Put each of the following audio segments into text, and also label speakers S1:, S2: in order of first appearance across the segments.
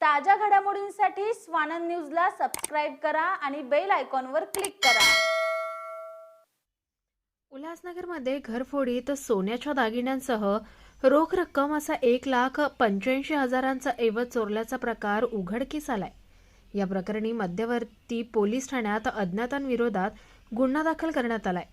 S1: ताज्या घडामोडींसाठी स्वानंद न्यूजला सबस्क्राईब करा आणि बेल आयकॉनवर क्लिक करा.
S2: उल्हासनगरमध्ये घरफोडीत सोन्याच्या दागिन्यांसह रोख रक्कम असा एक लाख पंच्याऐंशी हजारांचा ऐवज चोरल्याचा प्रकार उघडकीस आलाय. या प्रकरणी मध्यवर्ती पोलीस ठाण्यात अज्ञातांविरोधात गुन्हा दाखल करण्यात आलाय.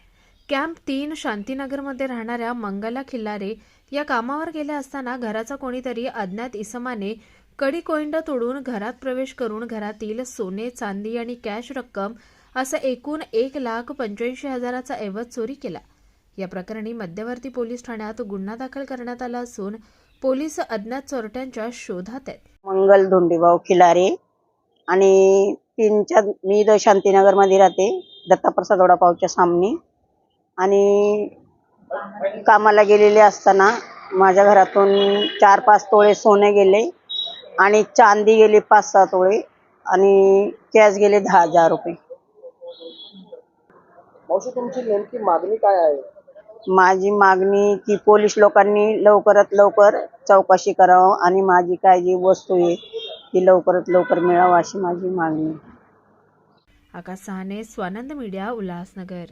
S2: कॅम्प तीन शांतीनगरमध्ये राहणाऱ्या मंगला खिल्लारे या कामावर गेल्या असताना घराचा कोणीतरी अज्ञात इसमाने कडी कोइंड तोडून घरात प्रवेश करून घरातील सोने चांदी आणि कॅश रक्कम असं एकूण एक लाख पंच्याऐंशी हजाराचा ऐवज चोरी केला. या प्रकरणी मध्यवर्ती पोलीस ठाण्यात गुन्हा दाखल करण्यात आला असून पोलीस अज्ञात चोरट्यांच्या शोधात आहेत.
S3: मंगल धोंडीभाऊ खिलारे आणि तीनच्या मी द शांतीनगरमध्ये राहते दत्ताप्रसाद वडापावच्या सामने. आणि कामाला गेलेले असताना माझ्या घरातून चार पाच तोळे सोने गेले. आणि चांदी गेली पाच सहा तोळे आणि कॅश गेले दहा हजार रुपये.
S4: मावशी तुमची नेमकी मागणी काय आहे?
S3: माझी मागणी की पोलीस लोकांनी लवकरात लवकर चौकशी करावं आणि माझी काय जी वस्तू आहे ती लवकरात लवकर मिळावं अशी माझी मागणी आहे.
S2: आकाश सहाने स्वानंद मीडिया उल्हासनगर.